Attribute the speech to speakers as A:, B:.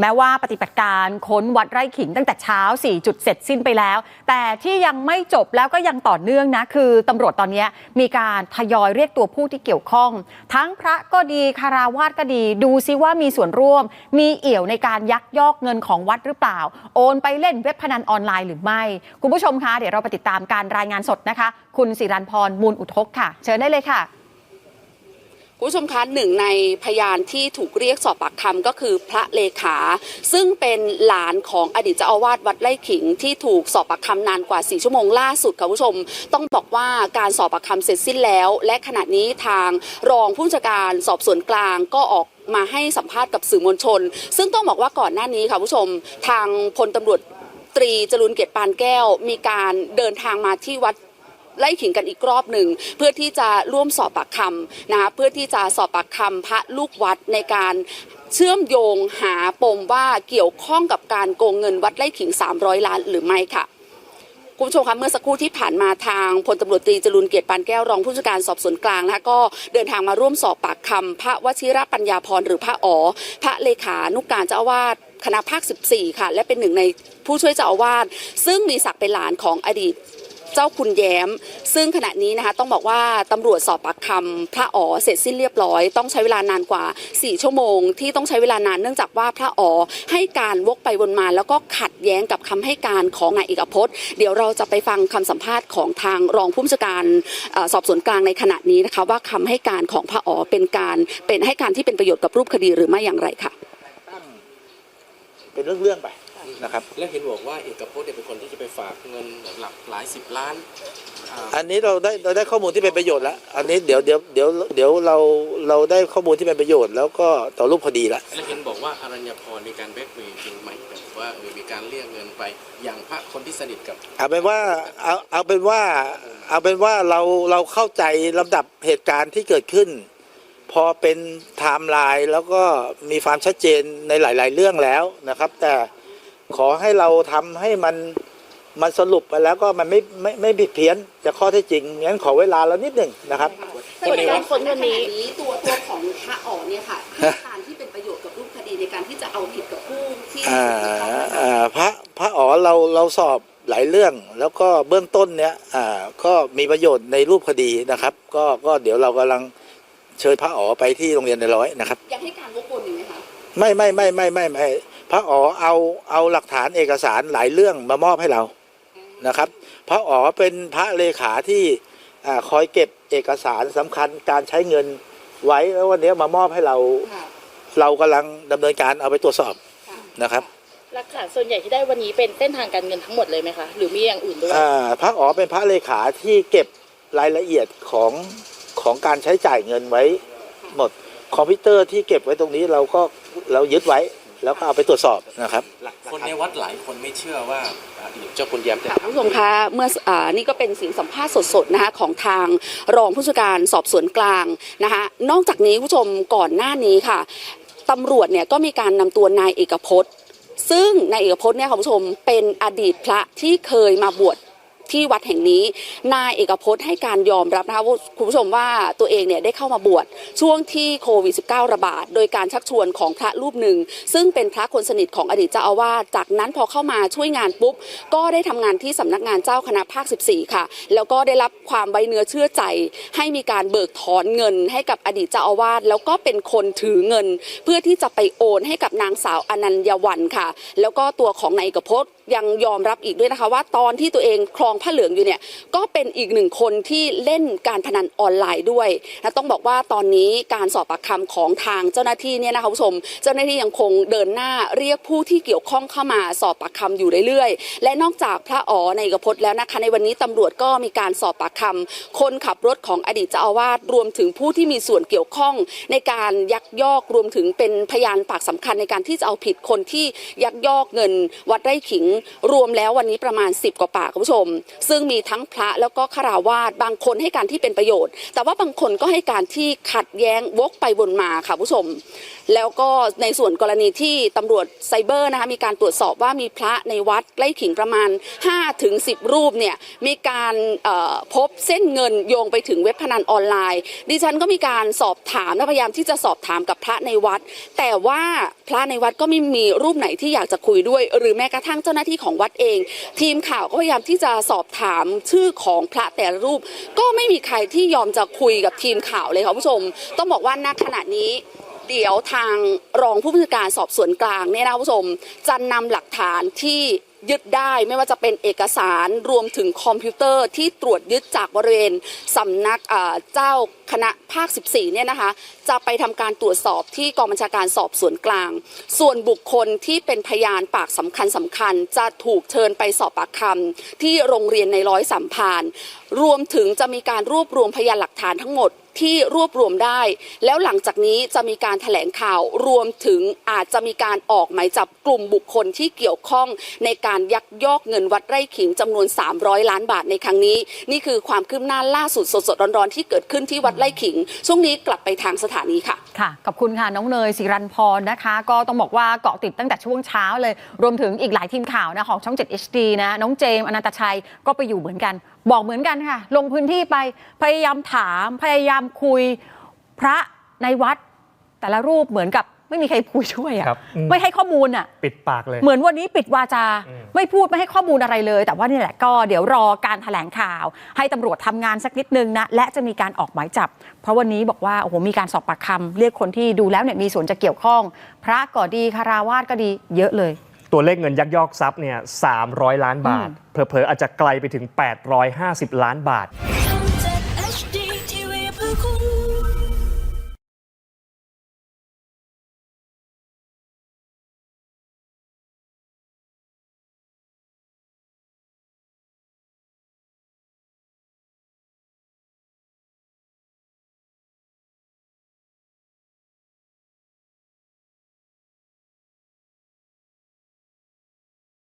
A: แม้ว่าปฏิบัติการค้นวัดไร่ขิงตั้งแต่เช้า 4 จุดเสร็จสิ้นไปแล้ว แต่ที่ยังไม่จบแล้วก็ยังต่อเนื่องนะ คือตำรวจตอนนี้มีการทยอยเรียกตัวผู้ที่เกี่ยวข้อง ทั้งพระก็ดีคาราวาสก็ดี ดูซิว่ามีส่วนร่วม มีเอี่ยวในการยักยอกเงินของวัดหรือเปล่า โอนไปเล่นเว็บพนันออนไลน์หรือไม่ คุณผู้ชมคะเดี๋ยวเราไปติดตามการรายงานสดนะคะ คุณสิรันพรมูลอุทกค่ะ เชิญได้เลยค่ะ
B: คุณผู้ชมคะหนึ่งในพยานที่ถูกเรียกสอบปากคำก็คือพระเลขา ซึ่งเป็นหลานของอดีตเจ้าอาวาสวัดไร่ขิงที่ถูกสอบปากคำนานกว่า4ชั่วโมงล่าสุดค่ะคุณผู้ชม ต้องบอกว่าการสอบปากคำเสร็จสิ้นแล้ว และขณะนี้ทางรองผู้จัดการสอบสวนกลางก็ออกมาให้สัมภาษณ์กับสื่อมวลชน ซึ่งต้องบอกว่าก่อนหน้านี้ค่ะผู้ชม ทางพลตำรวจตรีจรุนเกียรติปานแก้ว มีการเดินทางมาที่วัด ไล่ขิงกันอีกรอบหนึ่งเพื่อที่จะร่วมสอบปากคำนะคะเพื่อที่จะสอบปากคำพระลูกวัดในการเชื่อมโยงหาปมว่าเกี่ยวข้องกับการโกงเงินวัดไล่ขิง 300 ล้านหรือไม่ค่ะคุณผู้ชมคะเมื่อสักครู่ที่ผ่านมาทางพลตำรวจตรีจรุนเกียรติปานแก้วรองผู้จัดการสอบสวนกลางนะคะก็เดินทางมาร่วมสอบปากคำพระวชิระปัญญาพรหรือพระอ๋อพระเลขานุกการเจ้าอาวาสคณะภาค 14 ค่ะ และเป็นหนึ่งในผู้ช่วยเจ้าอาวาสซึ่งมีศักดิ์เป็นหลานของอดีต เจ้าคุณแย้ม ซึ่งขณะนี้นะคะต้องบอกว่าตำรวจสอบปากคำพระอ๋อเสร็จสิ้นเรียบร้อย ต้องใช้เวลานานกว่า 4 ชั่วโมง ที่ต้องใช้เวลานานเนื่องจากว่าพระอ๋อให้การวกไปวนมา แล้วก็ขัดแย้งกับคำให้การของนายเอกพจน์ เดี๋ยวเราจะไปฟังคำสัมภาษณ์ของทางรองผู้บัญชาการอสอบสวนกลางในขณะนี้นะคะว่าคำให้การของพระอ๋อเป็นการเป็นให้การที่เป็นประโยชน์กับรูปคดีหรือไม่อย่างไรค่ะ
C: เป็นเรื่องๆไปนะครับ
D: แล้วเห็นบอกว่าเอกพจน์เนี่ยเป็นคนที่จะไปฝากเงินหลักหลายสิบล้านอ่า
C: อันนี้เราได้เราได้ข้อมูลที่เป็นประโยชน์แล้ว อันนี้เดี๋ยวเดี๋ยวเดี๋ยวเดี๋ยวเราเราได้ข้อมูลที่เป็นประโยชน์ แล้วก็ต่อรูปคดีแล้ว
D: แล้วเห็นบอกว่าอรัญญพรมีการแบล็กเมย์จริงไหมแบบว่าเออมีการเรียกเงินไปอย่างพระคนที่สนิทกับ
C: เอาเป็นว่าเอาเอาเป็นว่าเอาเป็นว่าเราเราเข้าใจลำดับเหตุการณ์ที่เกิดขึ้น พอเป็นไทม์ไลน์แล้วก็มีความชัดเจนในหลาย ๆ เรื่องแล้วนะครับ แต่ขอให้เราทำให้มันมันสรุปไปแล้วก็มันไม่ไม่ไม่ผิดเพี้ยนจากข้อเท็จจริงงั้นขอเวลาเรานิดหนึ่งนะครับ
B: ส่วนการค้นวันนี้ตัวตัวของพระอ๋อเนี่ยค่ะให้การที่เป็นประโยชน์กับรูปคดีในการที่จะเอาผิดกับผู้ที่
C: อ่า
B: เกี่ยวข้อง
C: อ่าพระพระอ๋อเราเราสอบหลายเรื่องแล้วก็เบื้องต้นเนี้ยอ่าก็มีประโยชน์ในรูปคดีนะครับ ก็ก็เดี๋ยวเรากำลัง เชิญพระอ๋อไปที่โรงเรียนในร้อยนะครับ
B: ยังให้การวกวนอยู่ไหมคะ
C: ไม่ไม่ไม่ไม่ไม่ไม่พระอ๋อเอาเอาหลักฐานเอกสารหลายเรื่องมามอบให้เรานะครับ พระอ๋อเป็นพระเลขาที่อ่าคอยเก็บเอกสารสำคัญการใช้เงินไว้แล้ววันนี้มามอบให้เรา
B: ค่ะ
C: เรากำลังดำเนินการเอาไปตรวจสอบ
B: ค่ะ
C: นะครับ
E: หลักฐานส่วนใหญ่ที่ได้วันนี้เป็นเส้นทางการเงินทั้งหมดเลยไหมคะหรือมีอย่างอื่นด้วย
C: อ่าพระอ๋อเป็นพระเลขาที่เก็บรายละเอียดของ ของการใช้จ่ายเงินไว้หมดคอมพิวเตอร์ที่เก็บไว้ตรงนี้เราก็เรายึดไว้แล้วก็เอาไปตรวจสอบนะครับ
D: คนในวัดหลายคนไม่เชื่อว่าอดีตเจ้าคุณแย้มจะ
B: ค่ะผู้ชมคะเมื่ออ่านี่ก็เป็นเสียงสัมภาษณ์สดๆนะคะของทางรองผู้จัดการสอบสวนกลางนะคะนอกจากนี้ผู้ชมก่อนหน้านี้ค่ะตำรวจเนี่ยก็มีการนำตัวนายเอกพจน์ ซึ่งนายเอกพจน์เนี่ยค่ะคุณผู้ชมเป็นอดีตพระที่เคยมาบวช ที่วัดแห่งนี้ นายเอกพจน์ให้การยอมรับนะคะคุณผู้ชมว่าตัวเองเนี่ยได้เข้ามาบวชช่วงที่โควิด -19 ระบาด โดยการชักชวนของพระรูปหนึ่ง ซึ่งเป็นพระคนสนิทของอดีตเจ้าอาวาสจากนั้นพอเข้ามาช่วยงานปุ๊บ ก็ได้ทำงานที่สำนักงานเจ้าคณะภาค 14 ค่ะ แล้วก็ได้รับความไว้เนื้อเชื่อใจ ให้มีการเบิกถอนเงิน ให้กับอดีตเจ้าอาวาสแล้วก็เป็นคนถือเงิน เพื่อที่จะไปโอนให้กับนางสาวอนัญญวันค่ะ แล้วก็ตัวของนายเอกพจน์ ยังยอมรับอีกด้วยนะคะว่าตอนที่ตัวเองครองผ้าเหลืองอยู่เนี่ยก็เป็นอีกหนึ่งคนที่เล่นการพนันออนไลน์ด้วยและต้องบอกว่าตอนนี้การสอบปากคำของทางเจ้าหน้าที่เนี่ยนะคะคุณผู้ชม เจ้าหน้าที่ยังคงเดินหน้าเรียกผู้ที่เกี่ยวข้องเข้ามาสอบปากคำอยู่เรื่อยๆ และนอกจากพระอ๋อในเอกพจน์แล้วนะคะในวันนี้ตำรวจก็มีการสอบปากคำคนขับรถของอดีตเจ้าอาวาสรวมถึงผู้ที่มีส่วนเกี่ยวข้อง ในการยักยอกรวมถึงเป็นพยานปากสำคัญในการที่จะเอาผิดคนที่ยักยอกเงินวัดไร่ขิงรวมแล้ววันนี้ประมาณ 10 กว่าปากคุณผู้ชม ซึ่งมีทั้งพระแล้วก็ฆราวาสบางคนให้การที่เป็นประโยชน์ แต่ว่าบางคนก็ให้การที่ขัดแย้งวกไปวนมาค่ะคุณผู้ชม แล้วก็ในส่วนกรณีที่ตำรวจไซเบอร์นะคะมีการตรวจสอบว่ามีพระในวัดใกล้ขิงประมาณ5ถึง10 รูปเนี่ยมีการพบเส้นเงินโยงไปถึงเว็บพนันออนไลน์ ดิฉันก็มีการสอบถามและพยายามที่จะสอบถามกับพระในวัด แต่ว่าพระในวัดก็ไม่มีรูปไหนที่อยากจะคุยด้วย หรือแม้กระทั่งเจ้าหน้าที่ที่ของวัดเอง ทีมข่าวก็พยายามที่จะสอบถามชื่อของพระแต่ละรูป ก็ไม่มีใครที่ยอมจะคุยกับทีมข่าวเลยค่ะคุณผู้ชม ต้องบอกว่าณขณะนี้เดี๋ยวทางรองผู้บัญชาการสอบสวนกลางเนี่ยนะคุณผู้ชมจะนำหลักฐานที่ ยึดได้ไม่ว่าจะเป็นเอกสารรวมถึงคอมพิวเตอร์ที่ตรวจยึดจากบริเวณสำนักเจ้าคณะภาค 14 เนี่ยนะคะ จะไปทำการตรวจสอบที่กองบัญชาการสอบสวนกลาง ส่วนบุคคลที่เป็นพยานปากสำคัญสำคัญ จะถูกเชิญไปสอบปากคำที่โรงเรียนในร้อยสัมพานธ์รวมถึงจะมีการรวบรวมพยานหลักฐานทั้งหมด ที่รวบรวมได้ แล้วหลังจากนี้จะมีการแถลงข่าวรวมถึงอาจจะมีการออกหมายจับกลุ่มบุคคลที่เกี่ยวข้อง ในการยักยอกเงินวัดไร่ขิงจำนวน 300 ล้านบาทในครั้งนี้ นี่คือความคืบหน้าล่าสุดสดๆร้อนๆที่เกิดขึ้นที่วัดไร่ขิง ช่วงนี้กลับไปทางสถานีค่ะ
A: ค่ะขอบคุณค่ะน้องเนยศิรันพรนะคะ ก็ต้องบอกว่าเกาะติดตั้งแต่ช่วงเช้าเลย รวมถึงอีกหลายทีมข่าวนะของช่อง 7 HD นะน้องเจมส์อนันตชัยก็ไปอยู่เหมือนกันบอกเหมือนกันค่ะ ลงพื้นที่ไปพยายามถามพยายามคุยพระในวัด แต่ละรูปเหมือนกับไม่มีใครคุยด้วยอะ
F: ครับอืม
A: ไม่ให้ข้อมูลอะ
F: ปิดปากเลย
A: เหมือนวันนี้ปิดวาจา
F: อืม
A: ไม่พูดไม่ให้ข้อมูลอะไรเลย แต่ว่านี่แหละก็เดี๋ยวรอการแถลงข่าว ให้ตำรวจทำงานสักนิดนึงนะ และจะมีการออกหมายจับ เพราะวันนี้บอกว่าโอ้โหมีการสอบปากคำเรียกคนที่ดูแล้วเนี่ยมีส่วนจะเกี่ยวข้อง พระก็ดีคาราวาสก็ดีเยอะเลย
F: ตัวเลขเงินยักยอกทรัพย์เนี่ย300 ล้านบาท เผลอๆ อาจจะไกลไปถึง 850 ล้านบาท